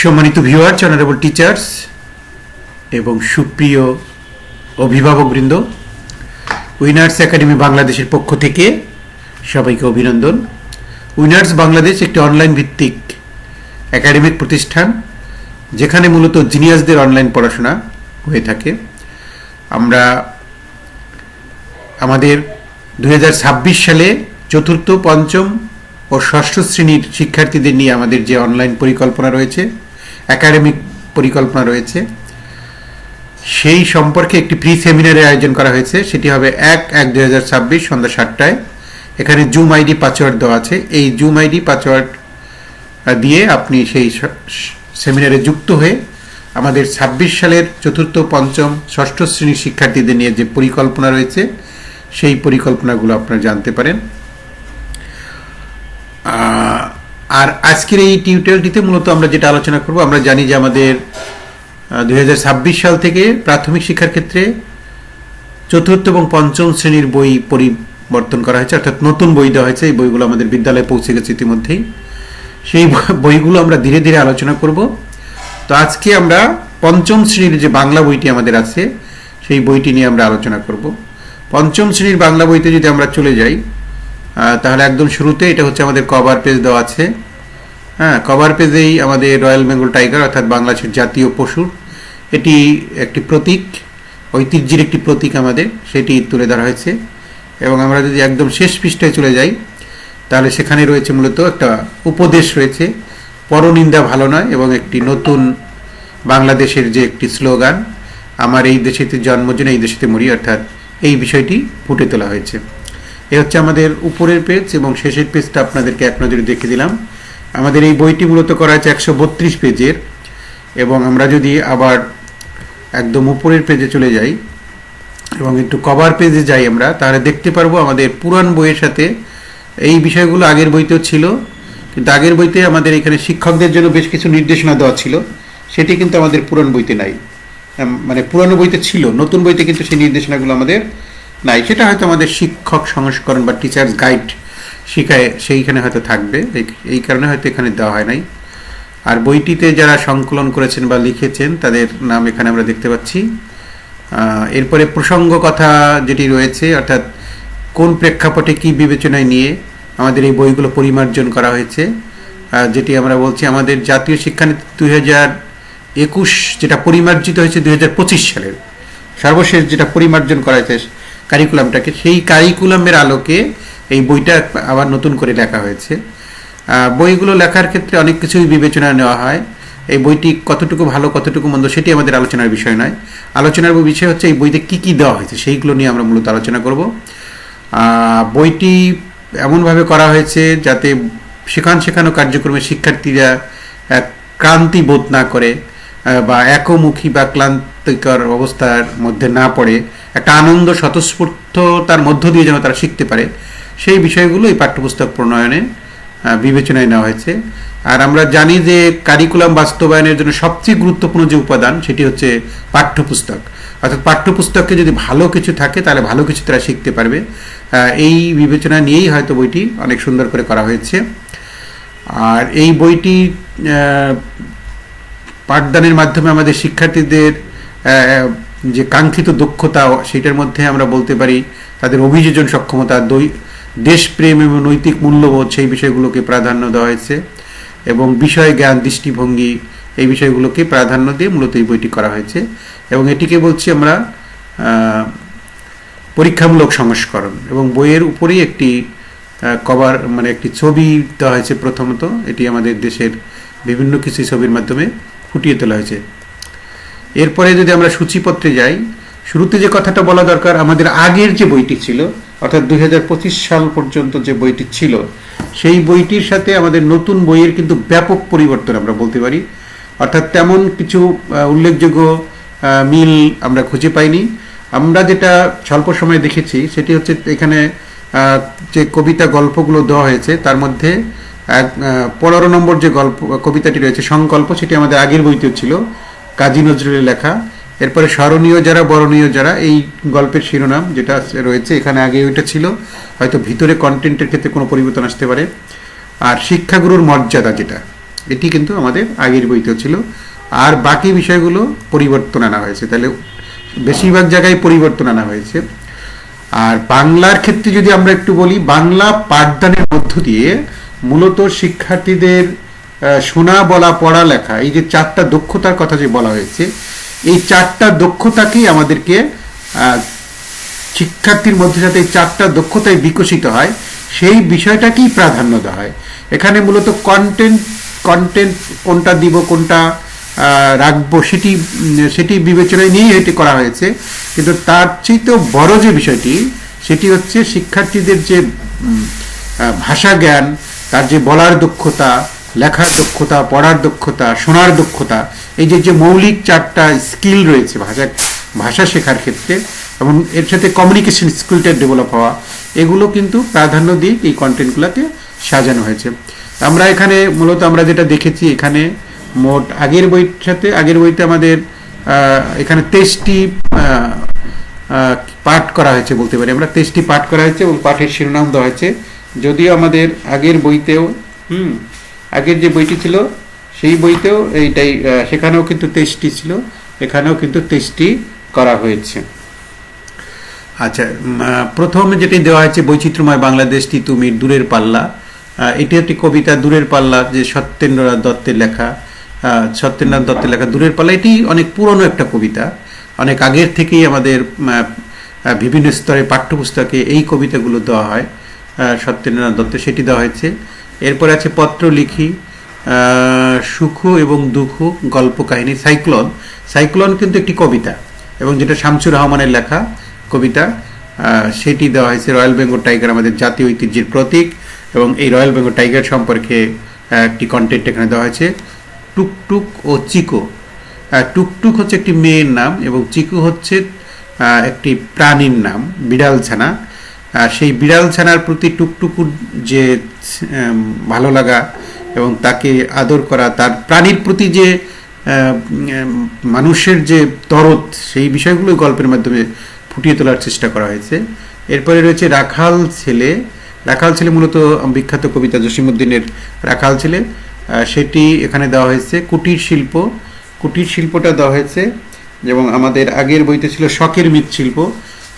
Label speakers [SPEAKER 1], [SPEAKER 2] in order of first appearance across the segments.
[SPEAKER 1] সম্মানিত viewer honourable teachers এবং সুপ্রিয় অভিভাবকবৃন্দ, উইনার্স একাডেমি বাংলাদেশের পক্ষ থেকে সবাইকে অভিনন্দন। উইনার্স বাংলাদেশ একটি অনলাইন ভিত্তিক একাডেমিক প্রতিষ্ঠান, যেখানে মূলত জিনিয়াসদের অনলাইন পড়াশোনা হয়ে থাকে। আমরা আমাদের দু হাজার ছাব্বিশ সালে চতুর্থ, পঞ্চম ও ষষ্ঠ শ্রেণির শিক্ষার্থীদের নিয়ে আমাদের যে অনলাইন পরিকল্পনা রয়েছে একাডেমিক পরিকল্পনা রয়েছে। সেই সম্পর্কে একটি প্রি সেমিনারের আয়োজন করা হয়েছে। সেটি হবে এক এক দুই হাজার ছাব্বিশ সন্ধ্যা সাতটায়। এখানে জুম আইডি পাসওয়ার্ড দেওয়া আছে। এই জুম আইডি পাসওয়ার্ড দিয়ে আপনি সেই সেমিনারে যুক্ত হয়ে আমাদের ছাব্বিশ সালের চতুর্থ, পঞ্চম, ষষ্ঠ শ্রেণির শিক্ষার্থীদের নিয়ে যে পরিকল্পনা রয়েছে, সেই পরিকল্পনাগুলো আপনারা জানতে পারেন। আর আজকের এই টিউটোরিয়ালটিতে মূলত আমরা যেটা আলোচনা করব, আমরা জানি যে আমাদের দু হাজার ছাব্বিশ সাল থেকে প্রাথমিক শিক্ষার ক্ষেত্রে চতুর্থ এবং পঞ্চম শ্রেণির বই পরিবর্তন করা হয়েছে, অর্থাৎ নতুন বই দেওয়া হয়েছে। এই বইগুলো আমাদের বিদ্যালয়ে পৌঁছে গেছে ইতিমধ্যেই। সেই বইগুলো আমরা ধীরে ধীরে আলোচনা করব। তো আজকে আমরা পঞ্চম শ্রেণির যে বাংলা বইটি আমাদের আছে, সেই বইটি নিয়ে আমরা আলোচনা করব। পঞ্চম শ্রেণির বাংলা বইতে যদি আমরা চলে যাই তাহলে একদম শুরুতে এটা হচ্ছে আমাদের কভার পেজ দেওয়া আছে। হ্যাঁ কভার পেজেই আমাদের রয়্যাল বেঙ্গল টাইগার অর্থাৎ বাংলাদেশের জাতীয় পশুর এটি একটি প্রতীক, ঐতিহ্যের একটি প্রতীক আমাদের, সেটি তুলে ধরা হয়েছে। এবং আমরা যদি একদম শেষ পৃষ্ঠায় চলে যাই, তাহলে সেখানে রয়েছে মূলত একটা উপদেশ রয়েছে, পরনিন্দা ভালো নয় এবং একটি নতুন বাংলাদেশের যে একটি স্লোগান, আমার এই দেশেতে জন্মজনে এই দেশেতে মরি, অর্থাৎ এই বিষয়টি ফুটে তোলা হয়েছে। এ হচ্ছে আমাদের উপরের পেজ এবং শেষের পেজটা আপনাদেরকে এক নজরে দেখে দিলাম। আমাদের এই বইটি মূলত করা হয়েছে একশো বত্রিশ পেজের, এবং আমরা যদি আবার একদম উপরের পেজে চলে যাই এবং একটু কভার পেজে যাই আমরা, তাহলে দেখতে পারব আমাদের পুরান বইয়ের সাথে এই বিষয়গুলো আগের বইতেও ছিল, কিন্তু আগের বইতে আমাদের এখানে শিক্ষকদের জন্য বেশ কিছু নির্দেশনা দেওয়া ছিল, সেটি কিন্তু আমাদের পুরান বইতে নাই। মানে পুরানো বইতে ছিল, নতুন বইতে কিন্তু সেই নির্দেশনাগুলো আমাদের নাই। সেটা হয়তো আমাদের শিক্ষক সংস্করণ বা টিচার্স গাইড শিখায়, সেইখানে হয়তো থাকবে। এই- কারণে হয়তো এখানে দেওয়া হয় নাই। আর বইটিতে যারা সংকলন করেছেন বা লিখেছেন, তাদের নাম এখানে আমরা দেখতে পাচ্ছি। এরপরে প্রসঙ্গ কথা যেটি রয়েছে, অর্থাৎ কোন প্রেক্ষাপটে কি বিবেচনায় নিয়ে আমাদের এই বইগুলো পরিমার্জন করা হয়েছে যেটি আমরা বলছি আমাদের জাতীয় শিক্ষানীতি দুই হাজার একুশ যেটা পরিমার্জিত হয়েছে দুই হাজার পঁচিশ সালের। সর্বশেষ যেটা পরিমার্জন করা হয়েছে কারিকুলামটাকে সেই কারিকুলামের আলোকে এই বইটা আবার নতুন করে লেখা হয়েছে। বইগুলো লেখার ক্ষেত্রে অনেক কিছুই বিবেচনা নেওয়া হয়। এই বইটি কতটুকু ভালো, কতটুকু মন্দ সেটি আমাদের আলোচনার বিষয় নয়। আলোচনার বিষয় হচ্ছে এই বইতে কি কি দেওয়া হয়েছে সেইগুলো নিয়ে আমরা মূলত আলোচনা করব। বইটি এমনভাবে করা হয়েছে যাতে শেখান শেখানো কার্যক্রমে শিক্ষার্থীরা ক্লান্তি বোধ না করে বা একমুখী বা ক্লান্তিকর অবস্থার মধ্যে না পড়ে একটা আনন্দ স্বতঃস্ফূর্ততার মধ্য দিয়ে যেন তারা শিখতে পারে। সেই বিষয়গুলো এই পাঠ্যপুস্তক প্রণয়নে বিবেচনায় নেওয়া হয়েছে। আর আমরা জানি যে কারিকুলাম বাস্তবায়নের জন্য সবচেয়ে গুরুত্বপূর্ণ যে উপাদান, সেটি হচ্ছে পাঠ্যপুস্তক। অর্থাৎ পাঠ্যপুস্তকে যদি ভালো কিছু থাকে, তাহলে ভালো কিছু তারা শিখতে পারবে। এই বিবেচনা নিয়েই হয়তো বইটি অনেক সুন্দর করে করা হয়েছে। আর এই বইটি পাঠদানের মাধ্যমে আমাদের শিক্ষার্থীদের যে কাঙ্ক্ষিত দক্ষতা সেটার মধ্যে আমরা বলতে পারি তাদের অভিযোজন সক্ষমতা দেশপ্রেম এবং নৈতিক মূল্যবোধ সেই বিষয়গুলোকে প্রাধান্য দেওয়া হয়েছে এবং বিষয় জ্ঞান, দৃষ্টিভঙ্গি এই বিষয়গুলোকে প্রাধান্য দিয়ে মূলত এই বইটি করা হয়েছে এবং এটিকে বলছি আমরা পরীক্ষামূলক সংস্করণ এবং বইয়ের উপরেই একটি কভার মানে একটি ছবি দেওয়া হয়েছে প্রথমত। এটি আমাদের দেশের বিভিন্ন কিছু ছবির মাধ্যমে ফুটিয়ে তোলা হয়েছে। এরপরে যদি আমরা সূচিপত্রে যাই, শুরুতে যে কথাটা বলা দরকার, আমাদের আগের যে বইটি ছিল, অর্থাৎ দুই হাজার পঁচিশ সাল পর্যন্ত যে বইটি ছিল, সেই বইটির সাথে আমাদের নতুন বইয়ের কিন্তু ব্যাপক পরিবর্তন আমরা বলতে পারি। অর্থাৎ তেমন কিছু উল্লেখযোগ্য মিল আমরা খুঁজে পাইনি। আমরা যেটা স্বল্প সময়ে দেখেছি, সেটি হচ্ছে এখানে যে কবিতা গল্পগুলো দেওয়া হয়েছে, তার মধ্যে পনেরো নম্বর যে গল্প, কবিতাটি রয়েছে, সংকল্প, সেটি আমাদের আগের বইতেও ছিল। কাজী নজরুলের লেখা। এরপরে স্মরণীয় যারা, বরণীয় যারা, এই গল্পের শিরোনাম যেটা রয়েছে, এখানে আগে ওইটা ছিল। হয়তো ভিতরে কন্টেন্টের ক্ষেত্রে কোনো পরিবর্তন আসতে পারে। আর শিক্ষাগুরুর মর্যাদা যেটা, এটি কিন্তু আমাদের আগের বইতেও ছিল। আর বাকি বিষয়গুলো পরিবর্তন আনা হয়েছে। তাহলে বেশিরভাগ জায়গায় পরিবর্তন আনা হয়েছে। আর বাংলার ক্ষেত্রে যদি আমরা একটু বলি, বাংলা পাঠদানের মধ্য দিয়ে মূলত শিক্ষার্থীদের শোনা, বলা, পড়া, লেখা, এই যে চারটা দক্ষতার কথা যে বলা হয়েছে, এই চারটা দক্ষতাকেই আমাদেরকে শিক্ষার্থীর মধ্যে যাতে এই চারটা দক্ষতায় বিকশিত হয়, সেই বিষয়টাকেই প্রাধান্য দেওয়া হয়। এখানে মূলত কন্টেন্ট কন্টেন্ট কোনটা দিব, কোনটা রাখব, সেটি সেটি বিবেচনায় নিয়েই এটি করা হয়েছে। কিন্তু তার চেয়েতেও বড় যে বিষয়টি, সেটি হচ্ছে শিক্ষার্থীদের যে ভাষা জ্ঞান, তার যে বলার দক্ষতা লেখার দক্ষতা, পড়ার দক্ষতা, শোনার দক্ষতা, এই যে যে মৌলিক চারটা স্কিল রয়েছে ভাষা ভাষা শেখার ক্ষেত্রে এবং এর সাথে কমিউনিকেশন স্কিলটা ডেভেলপ হওয়া, এগুলো কিন্তু প্রাধান্য দিয়ে এই কন্টেন্টগুলোকে সাজানো হয়েছে। আমরা এখানে মূলত আমরা যেটা দেখেছি, এখানে মোট আগের বইয়ের সাথে, আগের বইতে আমাদের এখানে তেইশটি পাঠ করা হয়েছে বলতে পারি। আমরা তেইশটি পাঠ করা হয়েছে এবং পাঠের শিরোনাম দেওয়া হয়েছে। যদিও আমাদের আগের বইতেও, হুম আগের যে বইটি ছিল, সেই বইতেও এইটাই সেখানেও কিন্তু তেইশটি ছিল, এখানেও কিন্তু তেইশটি করা হয়েছে। আচ্ছা প্রথম যেটি দেওয়া হয়েছে বৈচিত্র্যময় বাংলাদেশটি তুমি দূরের পাল্লা এটি একটি কবিতা, দূরের পাল্লা, যে সত্যেন্দ্রনাথ দত্তের লেখা সত্যেন্দ্রনাথ দত্তের লেখা দূরের পাল্লা, এটি অনেক পুরনো একটা কবিতা, অনেক আগের থেকেই আমাদের বিভিন্ন স্তরে পাঠ্যপুস্তকে এই কবিতাগুলো দেওয়া হয় সত্যেন্দ্রনাথ দত্ত সেটি দেওয়া হয়েছে। এরপর আছে পত্র লিখি সুখ এবং দুঃখ গল্প কাহিনী সাইক্লোন। সাইক্লোন কিন্তু একটি কবিতা, এবং যেটা শামসুর রহমানের লেখা কবিতা সেটি দেওয়া হয়েছে রয়্যাল বেঙ্গল টাইগার, আমাদের জাতীয় ঐতিহ্যের প্রতীক, এবং এই রয়্যাল বেঙ্গল টাইগার সম্পর্কে একটি কন্টেন্ট এখানে দেওয়া হয়েছে, টুকটুক ও চিকো। টুকটুক হচ্ছে একটি মেয়ের নাম, এবং চিকু হচ্ছে একটি প্রাণীর নাম, বিড়াল ছানা। সেই বিড়াল ছানার প্রতি টুকটুকুর যে ভালো লাগা এবং তাকে আদর করা, তার প্রাণীর প্রতি যে মানুষের যে তরত সেই বিষয়গুলো গল্পের মাধ্যমে ফুটিয়ে তোলার চেষ্টা করা হয়েছে। এরপরে রয়েছে রাখাল ছেলে। রাখাল ছেলে মূলত বিখ্যাত কবিতা জসিমুদ্দিনের রাখাল ছেলে। সেটি এখানে দেওয়া হয়েছে কুটির শিল্প। কুটির শিল্পটা দেওয়া হয়েছে এবং আমাদের আগের বইতে ছিল শখের মৃৎশিল্প।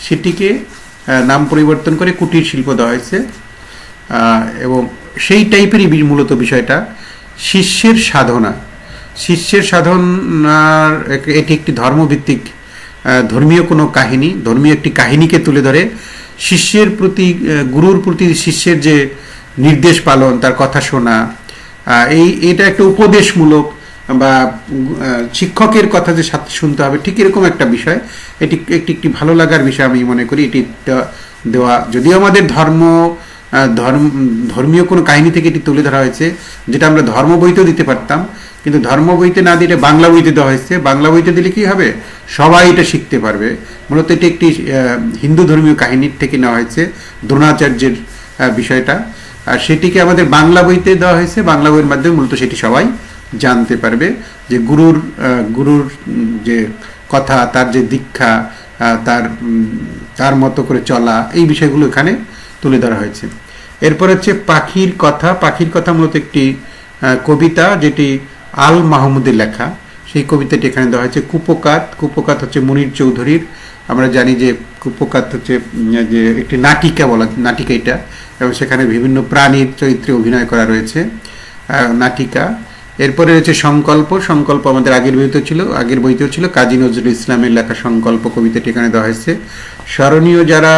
[SPEAKER 1] সেটিকে নাম পরিবর্তন করে কুটির শিল্প দেওয়া হয়েছে। এবং সেই টাইপেরই মূলত বিষয়টা, শিষ্যের সাধনা। শিষ্যের সাধনার এটি একটি ধর্মভিত্তিক ধর্মীয় কোনো কাহিনী, ধর্মীয় একটি কাহিনীকে তুলে ধরে শিষ্যের প্রতি গুরুর প্রতি শিষ্যের যে নির্দেশ পালন, তার কথা শোনা এই এটা একটা উপদেশমূলক বা শিক্ষকের কথা যে সাথে শুনতে হবে, ঠিক এরকম একটা বিষয়। এটি একটি একটি ভালো লাগার বিষয় আমি মনে করি। এটি দেওয়া- যদিও আমাদের ধর্ম ধর্ম, ধর্মীয় কোনো কাহিনী থেকে এটি তুলে ধরা হয়েছে, যেটা আমরা ধর্ম বইতেও দিতে পারতাম, কিন্তু ধর্ম বইতে না দিলে বাংলা বইতে দেওয়া হয়েছে। বাংলা বইতে দিলে কি হবে? সবাই এটা শিখতে পারবে। মূলত এটি একটি হিন্দু ধর্মীয় কাহিনীর থেকে নেওয়া হয়েছে, দ্রোণাচার্যের বিষয়টা। আর সেটিকে আমাদের বাংলা বইতে দেওয়া হয়েছে। বাংলা বইয়ের মাধ্যমে মূলত সেটি সবাই জানতে পারবে যে গুরুর গুরুর যে কথা, তার যে দীক্ষা তার তার মতো করে চলা, এই বিষয়গুলো এখানে তুলে ধরা হয়েছে। এরপর হচ্ছে পাখির কথা। পাখির কথা মূলত একটি কবিতা যেটি আল মাহমুদের লেখা। সেই কবিতাটি এখানে দেওয়া হয়েছে কুপকাত। কুপকাত হচ্ছে মনির চৌধুরীর। আমরা জানি যে কুপকাত হচ্ছে যে একটি নাটিকা বলা, নাটিকা এটা। এবং সেখানে বিভিন্ন প্রাণীর চরিত্রে অভিনয় করা রয়েছে নাটিকা। এরপরে রয়েছে সংকল্প। সংকল্প আমাদের আগের বইতেও ছিল, আগের বইতেও ছিল, কাজী নজরুল ইসলামের লেখা সংকল্প কবিতাটি এখানে দেওয়া হয়েছে। স্মরণীয় যারা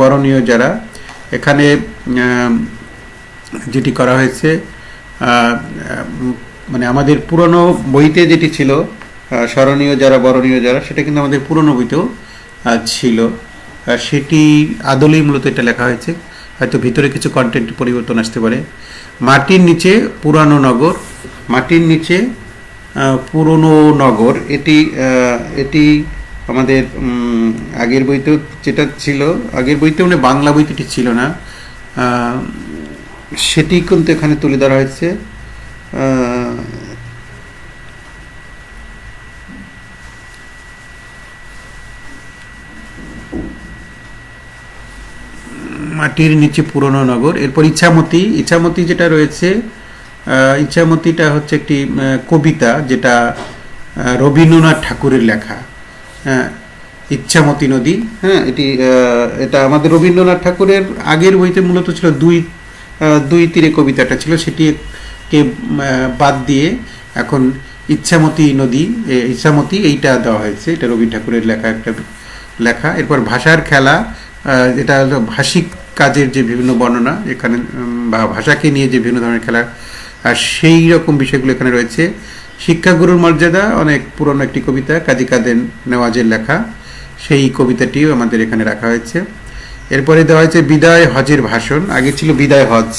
[SPEAKER 1] বরণীয় যারা, এখানে যেটি করা হয়েছে মানে আমাদের পুরনো বইতে যেটি ছিল স্মরণীয় যারা, বরণীয় যারা, সেটা কিন্তু আমাদের পুরনো বইতেও ছিল। সেটি আদলেই মূলত এটা লেখা হয়েছে। হয়তো ভিতরে কিছু কন্টেন্ট পরিবর্তন আসতে পারে। মাটির নিচে পুরানো নগর মাটির নিচে পুরনো নগর। এটি এটি আমাদের আগের বইতেও যেটা ছিল, আগের বইতে মানে বাংলা বইতে ছিল না সেটি কিন্তু এখানে তুলে ধরা হয়েছে। মাটির নিচে পুরনো নগর। এরপর ইচ্ছামতি ইচ্ছামতি যেটা রয়েছে ইচ্ছামতিটা হচ্ছে একটি কবিতা যেটা রবীন্দ্রনাথ ঠাকুরের লেখা। হ্যাঁ ইচ্ছামতি নদী। হ্যাঁ এটি এটা আমাদের রবীন্দ্রনাথ ঠাকুরের আগের বইতে মূলত ছিল দুই দুই তীরে কবিতাটা ছিল। সেটিকে বাদ দিয়ে এখন ইচ্ছামতি নদী ইচ্ছামতি এইটা দেওয়া হয়েছে। এটা রবি ঠাকুরের লেখা একটা লেখা। এরপর ভাষার খেলা এটা হলো ভাষিক কাজের যে বিভিন্ন বর্ণনা, এখানে বা ভাষাকে নিয়ে যে বিভিন্ন ধরনের খেলা আর সেই রকম বিষয়গুলো এখানে রয়েছে। শিক্ষাগুরুর মর্যাদা, অনেক পুরনো একটি কবিতা, কাজী কাদের নেওয়াজের লেখা। সেই কবিতাটিও আমাদের এখানে রাখা হয়েছে। এরপরে দেওয়া হয়েছে বিদায় হজের ভাষণ। আগে ছিল বিদায় হজ।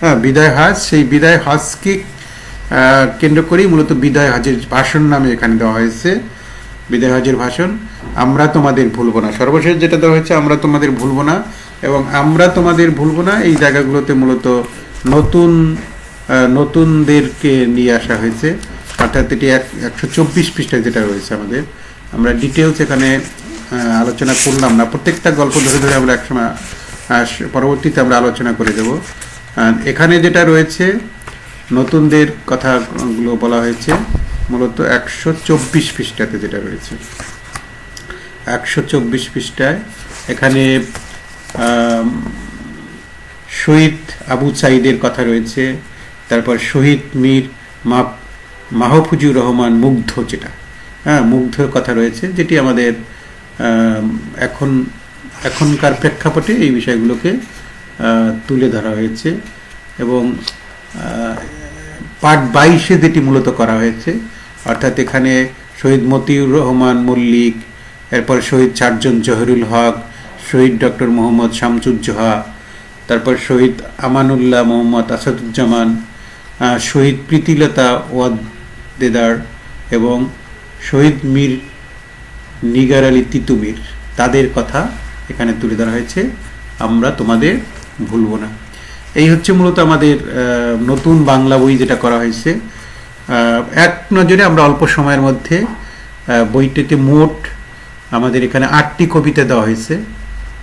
[SPEAKER 1] হ্যাঁ বিদায় হজ, সেই বিদায় হজকে কেন্দ্র করেই মূলত বিদায় হজের ভাষণ নামে এখানে দেওয়া হয়েছে। বিদায় হজের ভাষণ, আমরা তোমাদের ভুলবো না। সর্বশেষ যেটা দেওয়া হয়েছে, আমরা তোমাদের ভুলবো না। এবং আমরা তোমাদের ভুলবো না, এই জায়গাগুলোতে মূলত নতুন নতুনদেরকে নিয়ে আসা হয়েছে। অর্থাৎ এটি এক একশো চব্বিশ পৃষ্ঠায় যেটা রয়েছে আমাদের। আমরা ডিটেলস এখানে আলোচনা করলাম না। প্রত্যেকটা গল্প ধরে ধরে আমরা একসময় পরবর্তীতে আমরা আলোচনা করে দেব। এখানে যেটা রয়েছে, নতুনদের কথাগুলো বলা হয়েছে, মূলত একশো চব্বিশ পৃষ্ঠাতে যেটা রয়েছে। একশো চব্বিশ পৃষ্ঠায় এখানে শহীদ আবু সাইদের কথা রয়েছে তারপর শহীদ মীর মাহফুজুর রহমান মুগ্ধ যেটা হ্যাঁ মুগ্ধর কথা রয়েছে, যেটি আমাদের এখন, এখনকার প্রেক্ষাপটে এই বিষয়গুলোকে তুলে ধরা হয়েছে এবং পার্ট বাইশে যেটি মূলত করা হয়েছে, অর্থাৎ এখানে শহীদ মতিউর রহমান মল্লিক, এরপর শহীদ চারজন জহরুল হক, শহীদ ডক্টর মোহাম্মদ শামসুজ্জোহা, তারপর শহীদ আমানুল্লাহ মোহাম্মদ আসাদুজ্জামান শহীদ প্রীতিলতা ওয়াদ্দেদার এবং শহীদ মীর নিগার আলী তিতুমির। তাদের কথা এখানে তুলে ধরা হয়েছে। আমরা তোমাদের ভুলব না। এই হচ্ছে মূলত আমাদের নতুন বাংলা বই যেটা করা হয়েছে। এক নজরে আমরা অল্প সময়ের মধ্যে বইটিতে মোট আমাদের এখানে আটটি কবিতা দেওয়া হয়েছে।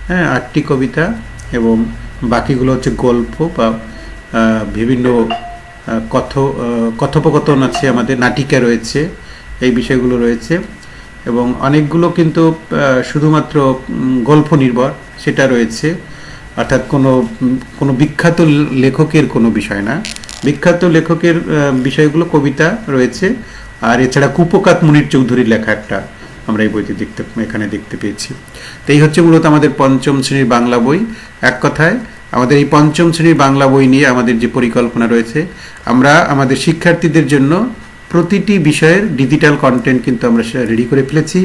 [SPEAKER 1] হ্যাঁ আটটি কবিতা এবং বাকিগুলো হচ্ছে গল্প বা বিভিন্ন কথ, কথোপকথন আছে, আমাদের নাটিকা রয়েছে, এই বিষয়গুলো রয়েছে। এবং অনেকগুলো কিন্তু শুধুমাত্র গল্প নির্ভর, সেটা রয়েছে। অর্থাৎ কোনো কোনো বিখ্যাত লেখকের কোনো বিষয় না। বিখ্যাত লেখকের বিষয়গুলো কবিতা রয়েছে। আর এছাড়া কুপকাত মুনির চৌধুরীর লেখা একটা আমরা এই বইটি দেখতে, এখানে দেখতে পেয়েছি। তো এই হচ্ছে মূলত আমাদের পঞ্চম শ্রেণির বাংলা বই। এক কথায় আমাদের এই পঞ্চম শ্রেণির বাংলা বই নিয়ে আমাদের যে পরিকল্পনা রয়েছে, আমরা আমাদের শিক্ষার্থীদের জন্য প্রতিটি বিষয়ের ডিজিটাল কন্টেন্ট কিন্তু আমরা রেডি করে ফেলেছি।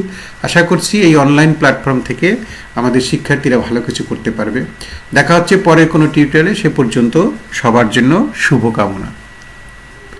[SPEAKER 1] আশা করছি এই অনলাইন প্ল্যাটফর্ম থেকে আমাদের শিক্ষার্থীরা ভালো কিছু করতে পারবে। দেখা হচ্ছে পরের কোনো টিউটোরিয়ালে সে পর্যন্ত সবার জন্য শুভকামনা।